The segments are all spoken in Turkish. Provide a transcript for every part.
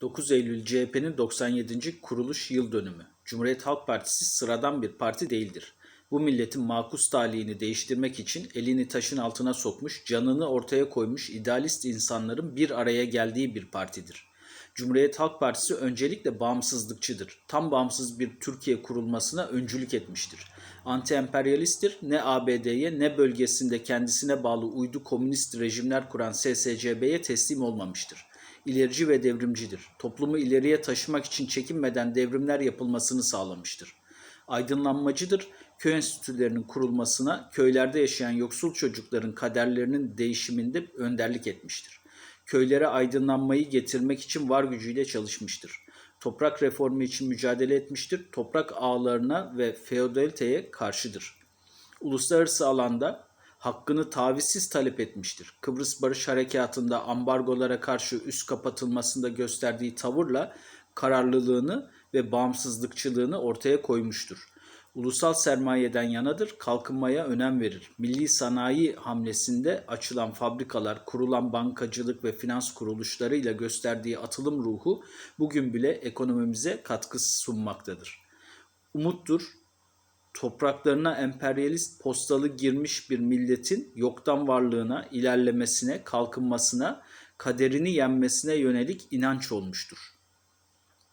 9 Eylül CHP'nin 97. kuruluş yıl dönümü. Cumhuriyet Halk Partisi sıradan bir parti değildir. Bu milletin makus talihini değiştirmek için elini taşın altına sokmuş, canını ortaya koymuş idealist insanların bir araya geldiği bir partidir. Cumhuriyet Halk Partisi öncelikle bağımsızlıkçıdır. Tam bağımsız bir Türkiye kurulmasına öncülük etmiştir. Anti-emperyalisttir. Ne ABD'ye ne bölgesinde kendisine bağlı uydu komünist rejimler kuran SSCB'ye teslim olmamıştır ilerici ve devrimcidir. Toplumu ileriye taşımak için çekinmeden devrimler yapılmasını sağlamıştır. Aydınlanmacıdır. Köy enstitülerinin kurulmasına, köylerde yaşayan yoksul çocukların kaderlerinin değişiminde önderlik etmiştir. Köylere aydınlanmayı getirmek için var gücüyle çalışmıştır. Toprak reformu için mücadele etmiştir. Toprak ağlarına ve feodaliteye karşıdır. Uluslararası alanda hakkını tavizsiz talep etmiştir. Kıbrıs Barış Harekatı'nda ambargolara karşı üst kapatılmasında gösterdiği tavırla kararlılığını ve bağımsızlıkçılığını ortaya koymuştur. Ulusal sermayeden yanadır, kalkınmaya önem verir. Milli sanayi hamlesinde açılan fabrikalar, kurulan bankacılık ve finans kuruluşlarıyla gösterdiği atılım ruhu bugün bile ekonomimize katkı sunmaktadır. Umuttur, topraklarına emperyalist postalı girmiş bir milletin yoktan varlığına, ilerlemesine, kalkınmasına, kaderini yenmesine yönelik inanç olmuştur.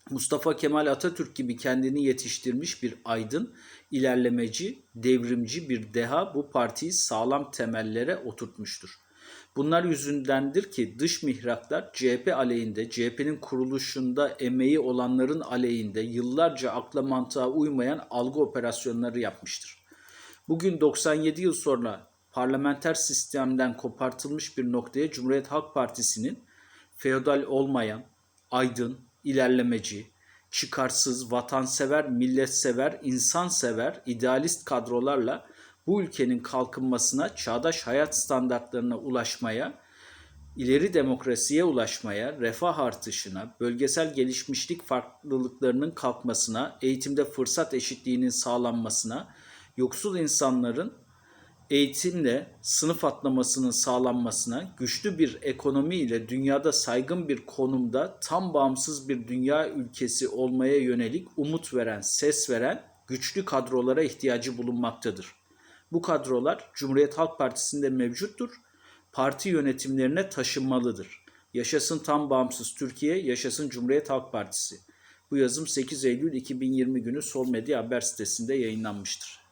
Mustafa Kemal Atatürk gibi kendini yetiştirmiş bir aydın, ilerlemeci, devrimci bir deha bu partiyi sağlam temellere oturtmuştur. Bunlar yüzündendir ki dış mihraklar CHP aleyhinde, CHP'nin kuruluşunda emeği olanların aleyhinde yıllarca akla mantığa uymayan algı operasyonları yapmıştır. Bugün 97 yıl sonra parlamenter sistemden kopartılmış bir noktaya Cumhuriyet Halk Partisi'nin feodal olmayan, aydın, ilerlemeci, çıkarsız, vatansever, milletsever, insansever, idealist kadrolarla bu ülkenin kalkınmasına, çağdaş hayat standartlarına ulaşmaya, ileri demokrasiye ulaşmaya, refah artışına, bölgesel gelişmişlik farklılıklarının kalkmasına, eğitimde fırsat eşitliğinin sağlanmasına, yoksul insanların eğitimle sınıf atlamasının sağlanmasına, güçlü bir ekonomi ile dünyada saygın bir konumda tam bağımsız bir dünya ülkesi olmaya yönelik umut veren, ses veren güçlü kadrolara ihtiyacı bulunmaktadır. Bu kadrolar Cumhuriyet Halk Partisi'nde mevcuttur. Parti yönetimlerine taşınmalıdır. Yaşasın tam bağımsız Türkiye, yaşasın Cumhuriyet Halk Partisi. Bu yazım 8 Eylül 2020 günü Sol Medya Haber sitesinde yayınlanmıştır.